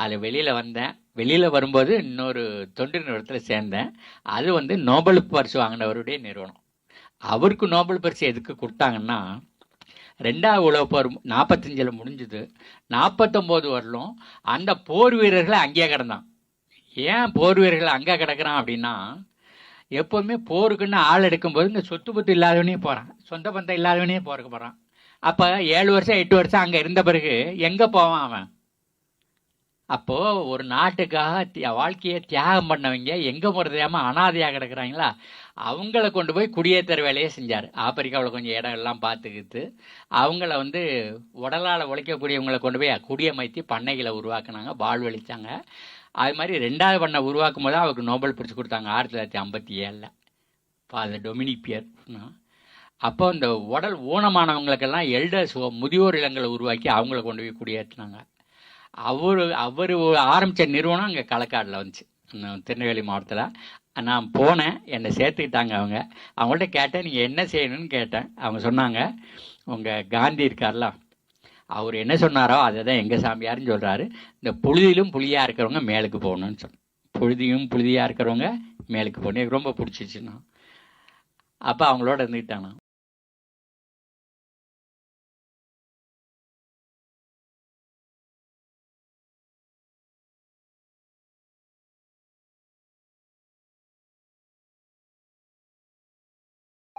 அதில் வெளியில் வந்தேன். வெளியில் வரும்போது இன்னொரு தொண்டு நிறுவனத்தில் சேர்ந்தேன். அது வந்து நோபல் பரிசு வாங்கினவருடைய நிறுவனம். அவருக்கு நோபல் பரிசு எதுக்கு கொடுத்தாங்கன்னா ரெண்டாவது உலகப் போர் நாற்பத்தஞ்சில் முடிஞ்சுது. நாற்பத்தொம்போது வரலும் அந்த போர் வீரர்களை அங்கேயே கிடந்தான். ஏன் போர் வீரர்கள் அங்கே கிடக்குறான் அப்படின்னா எப்போவுமே போருக்குன்னு ஆள் எடுக்கும்போது இந்த சொத்து பத்து இல்லாதவனே போகிறான் சொந்த பந்தம் இல்லாதவனே போறக்கு போகிறான் அப்போ ஏழு வருஷம் எட்டு வருஷம் அங்கே இருந்த பிறகு எங்கே போவான் அவன்? அப்போது ஒரு நாட்டுக்காக வாழ்க்கையை தியாகம் பண்ணவங்க எங்கே போகிறதையாம அனாதையாக கிடக்குறாங்களா? அவங்கள கொண்டு போய் குடியேற்றுற வேலையை செஞ்சார். ஆப்பிரிக்காவில் கொஞ்சம் இடம் எல்லாம் பார்த்துக்கிட்டு அவங்கள வந்து உடலால் உழைக்கக்கூடியவங்களை கொண்டு போய் குடியமைத்து பண்ணைகளை உருவாக்குனாங்க வாழ்வழித்தாங்க அது மாதிரி ரெண்டாவது பண்ணை உருவாக்கும் போது அவருக்கு நோபல் பிரித்து கொடுத்தாங்க ஆயிரத்தி தொள்ளாயிரத்தி ஐம்பத்தி ஏழில். ஃபாதர் டொமினிக் பியர் அப்போ இந்த உடல் ஊனமானவங்களுக்கெல்லாம் எல்டர்ஸ் முதியோர் இல்லங்களை உருவாக்கி அவங்கள கொண்டு போய் குடியேற்றினாங்க அவர் அவர் ஆரம்பித்த நிறுவனம் அங்கே களக்காடில் வந்துச்சு. திருநெல்வேலி மாவட்டத்தில். நான் போனேன். என்னை சேர்த்துக்கிட்டாங்க அவங்க. அவங்கள்ட்ட கேட்டேன் நீங்கள் என்ன செய்யணும்னு கேட்டேன். அவங்க சொன்னாங்க உங்கள் காந்தி இருக்கார்ல அவர் என்ன சொன்னாரோ அதை தான் எங்கள் சாமியார்னு சொல்கிறாரு இந்த புழுதியிலும் புளியாக இருக்கிறவங்க மேலுக்கு போகணும்னு சொன்னேன் புழுதியும் புழுதியாக இருக்கிறவங்க மேலுக்கு போகணும். எனக்கு ரொம்ப பிடிச்சிச்சுண்ணா. அப்போ அவங்களோட இருந்துக்கிட்டானா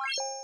you